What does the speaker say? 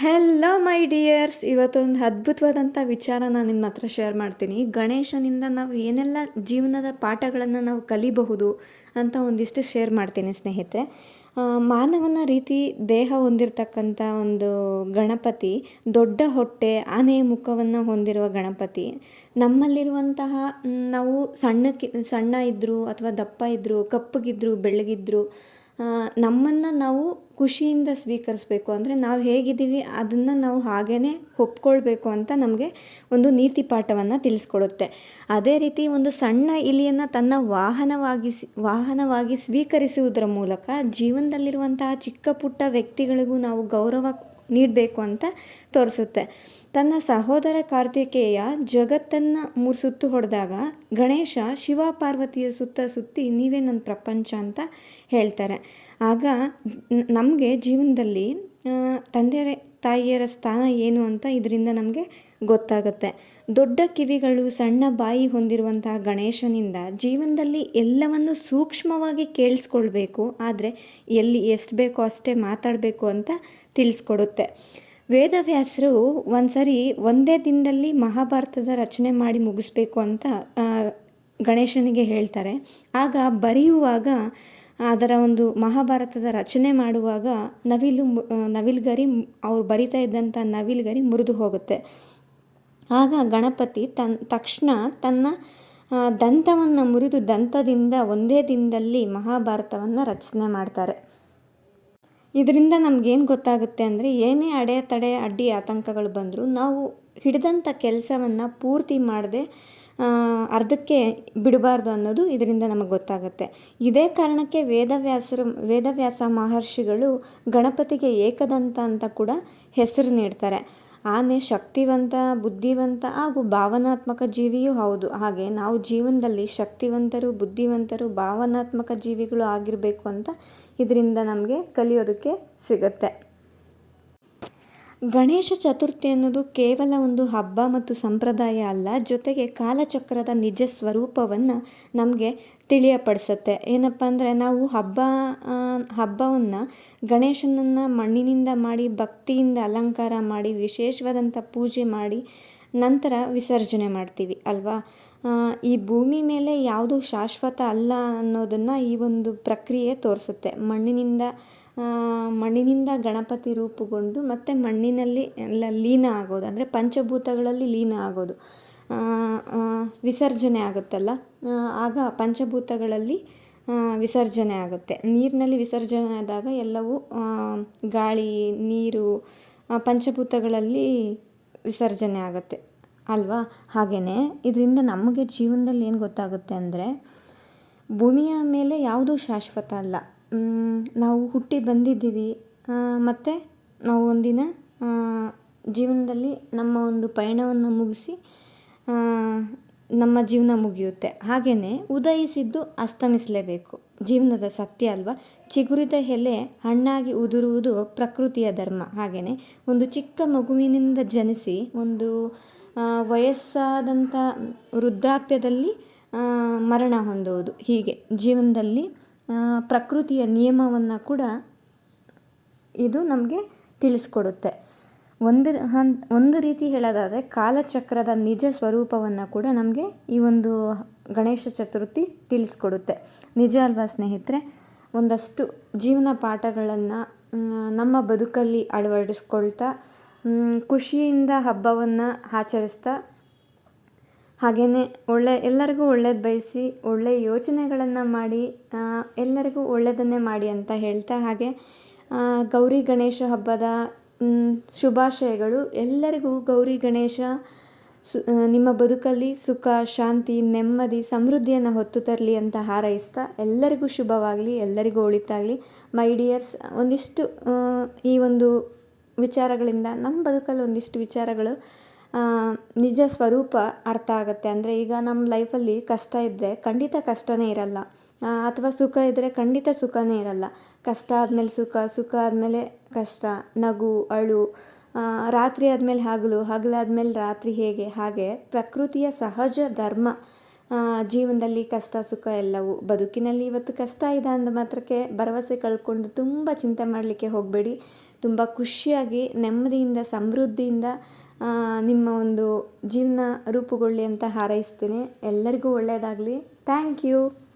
Hello ಮೈ dears ಇವತ್ತೊಂದು ಅದ್ಭುತವಾದಂಥ ವಿಚಾರ ನಾನು ನಿಮ್ಮ ಹತ್ರ ಶೇರ್ ಮಾಡ್ತೀನಿ. ಗಣೇಶನಿಂದ ನಾವು ಏನೆಲ್ಲ ಜೀವನದ ಪಾಠಗಳನ್ನು ನಾವು ಕಲಿಬಹುದು ಅಂತ ಒಂದಿಷ್ಟು ಶೇರ್ ಮಾಡ್ತೀನಿ ಸ್ನೇಹಿತರೆ. ಮಾನವನ ರೀತಿ ದೇಹ ಹೊಂದಿರತಕ್ಕಂಥ ಒಂದು ಗಣಪತಿ, ದೊಡ್ಡ ಹೊಟ್ಟೆ ಆನೆಯ ಮುಖವನ್ನು ಹೊಂದಿರುವ ಗಣಪತಿ. ನಮ್ಮಲ್ಲಿರುವಂತಹ ನಾವು ಸಣ್ಣಕ್ಕೆ ಸಣ್ಣ ಇದ್ದರು ಅಥವಾ ದಪ್ಪ ಇದ್ದರು ಕಪ್ಪಗಿದ್ದರು ಬೆಳ್ಳಗಿದ್ದರು ನಮ್ಮನ್ನು ನಾವು ಖುಷಿಯಿಂದ ಸ್ವೀಕರಿಸ್ಬೇಕು ಅಂದರೆ ನಾವು ಹೇಗಿದ್ದೀವಿ ಅದನ್ನು ನಾವು ಹಾಗೇ ಒಪ್ಕೊಳ್ಬೇಕು ಅಂತ ನಮಗೆ ಒಂದು ನೀತಿ ಪಾಠವನ್ನು ತಿಳಿಸ್ಕೊಡುತ್ತೆ. ಅದೇ ರೀತಿ ಒಂದು ಸಣ್ಣ ಇಲಿಯನ್ನು ತನ್ನ ವಾಹನವಾಗಿಸಿ ವಾಹನವಾಗಿ ಸ್ವೀಕರಿಸುವುದರ ಮೂಲಕ ಜೀವನದಲ್ಲಿರುವಂತಹ ಚಿಕ್ಕ ಪುಟ್ಟ ವ್ಯಕ್ತಿಗಳಿಗೂ ನಾವು ಗೌರವ ನೀಡಬೇಕು ಅಂತ ತೋರಿಸುತ್ತೆ. ತನ್ನ ಸಹೋದರ ಕಾರ್ತಿಕೇಯ ಜಗತ್ತನ್ನು ಮೂರು ಸುತ್ತು ಹೊಡೆದಾಗ ಗಣೇಶ ಶಿವ ಪಾರ್ವತಿಯ ಸುತ್ತ ಸುತ್ತಿ ನೀವೇ ನನ್ನ ಪ್ರಪಂಚ ಅಂತ ಹೇಳ್ತಾರೆ. ಆಗ ನಮಗೆ ಜೀವನದಲ್ಲಿ ತಂದೆ ತಾಯಿಯರ ಸ್ಥಾನ ಏನು ಅಂತ ಇದರಿಂದ ನಮಗೆ ಗೊತ್ತಾಗುತ್ತೆ. ದೊಡ್ಡ ಕಿವಿಗಳು, ಸಣ್ಣ ಬಾಯಿ ಹೊಂದಿರುವಂತಹ ಗಣೇಶನಿಂದ ಜೀವನದಲ್ಲಿ ಎಲ್ಲವನ್ನು ಸೂಕ್ಷ್ಮವಾಗಿ ಕೇಳಿಸ್ಕೊಳ್ಬೇಕು, ಆದರೆ ಎಲ್ಲಿ ಎಷ್ಟು ಬೇಕೋ ಅಷ್ಟೇ ಮಾತಾಡಬೇಕು ಅಂತ ತಿಳಿಸ್ಕೊಡುತ್ತೆ. ವೇದವ್ಯಾಸರು ಒಂದು ಸರಿ ಒಂದೇ ದಿನದಲ್ಲಿ ಮಹಾಭಾರತದ ರಚನೆ ಮಾಡಿ ಮುಗಿಸ್ಬೇಕು ಅಂತ ಗಣೇಶನಿಗೆ ಹೇಳ್ತಾರೆ. ಆಗ ಬರೆಯುವಾಗ ಅದರ ಒಂದು ಮಹಾಭಾರತದ ರಚನೆ ಮಾಡುವಾಗ ನವಿಲು ನವಿಲ್ಗರಿ ಅವ್ರು ಬರಿತಾ ಇದ್ದಂಥ ನವಿಲ್ಗರಿ ಮುರಿದು ಹೋಗುತ್ತೆ. ಆಗ ಗಣಪತಿ ತನ್, ತಕ್ಷಣ ತನ್ನ ದಂತವನ್ನು ಮುರಿದು ದಂತದಿಂದ ಒಂದೇ ದಿನದಲ್ಲಿ ಮಹಾಭಾರತವನ್ನು ರಚನೆ ಮಾಡ್ತಾರೆ. ಇದರಿಂದ ನಮಗೇನು ಗೊತ್ತಾಗುತ್ತೆ ಅಂದರೆ ಏನೇ ಅಡೆತಡೆ ಅಡ್ಡಿ ಆತಂಕಗಳು ಬಂದರೂ ನಾವು ಹಿಡಿದಂಥ ಕೆಲಸವನ್ನು ಪೂರ್ತಿ ಮಾಡದೆ ಅರ್ಧಕ್ಕೆ ಬಿಡಬಾರ್ದು ಅನ್ನೋದು ಇದರಿಂದ ನಮಗೆ ಗೊತ್ತಾಗುತ್ತೆ. ಇದೇ ಕಾರಣಕ್ಕೆ ವೇದವ್ಯಾಸರು, ವೇದವ್ಯಾಸ ಮಹರ್ಷಿಗಳು ಗಣಪತಿಗೆ ಏಕದಂತ ಅಂತ ಕೂಡ ಹೆಸರು ನೀಡ್ತಾರೆ. ಆನೆ ಶಕ್ತಿವಂತ, ಬುದ್ಧಿವಂತ ಹಾಗೂ ಭಾವನಾತ್ಮಕ ಜೀವಿಯೂ ಹೌದು. ಹಾಗೆ ನಾವು ಜೀವನದಲ್ಲಿ ಶಕ್ತಿವಂತರು, ಬುದ್ಧಿವಂತರು, ಭಾವನಾತ್ಮಕ ಜೀವಿಗಳು ಆಗಿರಬೇಕು ಅಂತ ಇದರಿಂದ ನಮಗೆ ಕಲಿಯೋದಕ್ಕೆ ಸಿಗುತ್ತೆ. ಗಣೇಶ ಚತುರ್ಥಿ ಅನ್ನೋದು ಕೇವಲ ಒಂದು ಹಬ್ಬ ಮತ್ತು ಸಂಪ್ರದಾಯ ಅಲ್ಲ, ಜೊತೆಗೆ ಕಾಲಚಕ್ರದ ನಿಜ ಸ್ವರೂಪವನ್ನು ನಮಗೆ ತಿಳಿಯಪಡಿಸುತ್ತೆ. ಏನಪ್ಪ ಅಂದರೆ ನಾವು ಹಬ್ಬ ಹಬ್ಬವನ್ನು ಗಣೇಶನನ್ನು ಮಣ್ಣಿನಿಂದ ಮಾಡಿ, ಭಕ್ತಿಯಿಂದ ಅಲಂಕಾರ ಮಾಡಿ ವಿಶೇಷವಾದಂಥ ಪೂಜೆ ಮಾಡಿ ನಂತರ ವಿಸರ್ಜನೆ ಮಾಡ್ತೀವಿ, ಅಲ್ವಾ? ಈ ಭೂಮಿ ಮೇಲೆ ಯಾವುದು ಶಾಶ್ವತ ಅಲ್ಲ ಅನ್ನೋದನ್ನು ಈ ಒಂದು ಪ್ರಕ್ರಿಯೆ ತೋರಿಸುತ್ತೆ. ಮಣ್ಣಿನಿಂದ ಮಣ್ಣಿನಿಂದ ಗಣಪತಿ ರೂಪುಗೊಂಡು ಮತ್ತು ಮಣ್ಣಿನಲ್ಲಿ ಎಲ್ಲ ಲೀನ ಆಗೋದು, ಅಂದರೆ ಪಂಚಭೂತಗಳಲ್ಲಿ ಲೀನ ಆಗೋದು ವಿಸರ್ಜನೆ ಆಗುತ್ತಲ್ಲ? ಆಗ ಪಂಚಭೂತಗಳಲ್ಲಿ ವಿಸರ್ಜನೆ ಆಗುತ್ತೆ. ನೀರಿನಲ್ಲಿ ವಿಸರ್ಜನೆ ಆದಾಗ ಎಲ್ಲವೂ ಗಾಳಿ, ನೀರು ಪಂಚಭೂತಗಳಲ್ಲಿ ವಿಸರ್ಜನೆ ಆಗುತ್ತೆ. ಅಲ್ವಾ? ಹಾಗೆಯೇ ಇದರಿಂದ ನಮಗೆ ಜೀವನದಲ್ಲಿ ಏನು ಗೊತ್ತಾಗುತ್ತೆ ಅಂದರೆ ಭೂಮಿಯ ಮೇಲೆ ಯಾವುದೂ ಶಾಶ್ವತ ಅಲ್ಲ. ನಾವು ಹುಟ್ಟಿ ಬಂದಿದ್ದೀವಿ. ಮತ್ತು ನಾವು ಒಂದಿನ ಜೀವನದಲ್ಲಿ ನಮ್ಮ ಒಂದು ಪಯಣವನ್ನು ಮುಗಿಸಿ ನಮ್ಮ ಜೀವನ ಮುಗಿಯುತ್ತೆ. ಹಾಗೆಯೇ ಉದಯಿಸಿದ್ದು ಅಸ್ತಮಿಸಲೇಬೇಕು. ಜೀವನದ ಸತ್ಯ ಅಲ್ವಾ? ಚಿಗುರಿದ ಎಲೆ ಹಣ್ಣಾಗಿ ಉದುರುವುದು ಪ್ರಕೃತಿಯ ಧರ್ಮ. ಹಾಗೆಯೇ ಒಂದು ಚಿಕ್ಕ ಮಗುವಿನಿಂದ ಜನಿಸಿ ಒಂದು ವಯಸ್ಸಾದಂಥ ವೃದ್ಧಾಪ್ಯದಲ್ಲಿ ಮರಣ ಹೊಂದುವುದು. ಹೀಗೆ ಜೀವನದಲ್ಲಿ ಪ್ರಕೃತಿಯ ನಿಯಮವನ್ನು ಕೂಡ ಇದು ನಮಗೆ ತಿಳಿಸ್ಕೊಡುತ್ತೆ. ಒಂದು ಹನ್, ಒಂದು ರೀತಿ ಹೇಳೋದಾದರೆ ಕಾಲಚಕ್ರದ ನಿಜ ಸ್ವರೂಪವನ್ನು ಕೂಡ ನಮಗೆ ಈ ಒಂದು ಗಣೇಶ ಚತುರ್ಥಿ ತಿಳಿಸ್ಕೊಡುತ್ತೆ. ನಿಜ ಅಲ್ವಾ ಸ್ನೇಹಿತರೆ? ಒಂದಷ್ಟು ಜೀವನ ಪಾಠಗಳನ್ನು ನಮ್ಮ ಬದುಕಲ್ಲಿ ಅಳವಡಿಸ್ಕೊಳ್ತಾ ಖುಷಿಯಿಂದ ಹಬ್ಬವನ್ನು ಆಚರಿಸ್ತಾ ಹಾಗೆಯೇ ಒಳ್ಳೆ, ಎಲ್ಲರಿಗೂ ಒಳ್ಳೇದು ಬಯಸಿ ಒಳ್ಳೆಯ ಯೋಚನೆಗಳನ್ನು ಮಾಡಿ ಎಲ್ಲರಿಗೂ ಒಳ್ಳೆಯದನ್ನೇ ಮಾಡಿ ಅಂತ ಹೇಳ್ತಾ ಹಾಗೆ ಗೌರಿ ಗಣೇಶ ಹಬ್ಬದ ಶುಭಾಶಯಗಳು. ಎಲ್ಲರಿಗೂ ಗೌರಿ ಗಣೇಶ ಸು ನಿಮ್ಮ ಬದುಕಲ್ಲಿ ಸುಖ, ಶಾಂತಿ, ನೆಮ್ಮದಿ, ಸಮೃದ್ಧಿಯನ್ನು ಹೊತ್ತು ತರಲಿ ಅಂತ ಹಾರೈಸ್ತಾ ಎಲ್ಲರಿಗೂ ಶುಭವಾಗಲಿ, ಎಲ್ಲರಿಗೂ ಉಳಿತಾಗಲಿ ಮೈ ಡಿಯರ್ಸ್, ಒಂದಿಷ್ಟು ಈ ಒಂದು ವಿಚಾರಗಳಿಂದ ನಮ್ಮ ಬದುಕಲ್ಲಿ ಒಂದಿಷ್ಟು ವಿಚಾರಗಳು ನಿಜ ಸ್ವರೂಪ ಅರ್ಥ ಆಗುತ್ತೆ. ಅಂದರೆ ಈಗ ನಮ್ಮ ಲೈಫಲ್ಲಿ ಕಷ್ಟ ಇದ್ದರೆ ಖಂಡಿತ ಕಷ್ಟನೇ ಇರಲ್ಲ. ಅಥವಾ ಸುಖ ಇದ್ದರೆ ಖಂಡಿತ ಸುಖನೇ ಇರಲ್ಲ. ಕಷ್ಟ ಆದಮೇಲೆ ಸುಖ ಸುಖ ಆದಮೇಲೆ ಕಷ್ಟ, ನಗು, ಅಳು ರಾತ್ರಿ ಆದಮೇಲೆ ಹಗಲು ಹಗಲಾದ್ಮೇಲೆ ರಾತ್ರಿ ಹೇಗೆ? ಹಾಗೆ ಪ್ರಕೃತಿಯ ಸಹಜ ಧರ್ಮ ಜೀವನದಲ್ಲಿ ಕಷ್ಟ, ಸುಖ ಎಲ್ಲವೂ ಬದುಕಿನಲ್ಲಿ ಇವತ್ತು ಕಷ್ಟ ಇದೆ ಅಂದ ಮಾತ್ರಕ್ಕೆ ಭರವಸೆ ಕಳ್ಕೊಂಡು ತುಂಬ ಚಿಂತೆ ಮಾಡಲಿಕ್ಕೆ ಹೋಗಬೇಡಿ. ತುಂಬ ಖುಷಿಯಾಗಿ ನೆಮ್ಮದಿಯಿಂದ ಸಮೃದ್ಧಿಯಿಂದ ನಿಮ್ಮ ಒಂದು ಜೀವನ ರೂಪುಗೊಳ್ಳಿ ಅಂತ ಹಾರೈಸ್ತೇನೆ. ಎಲ್ಲರಿಗೂ ಒಳ್ಳೆಯದಾಗಲಿ. Thank you.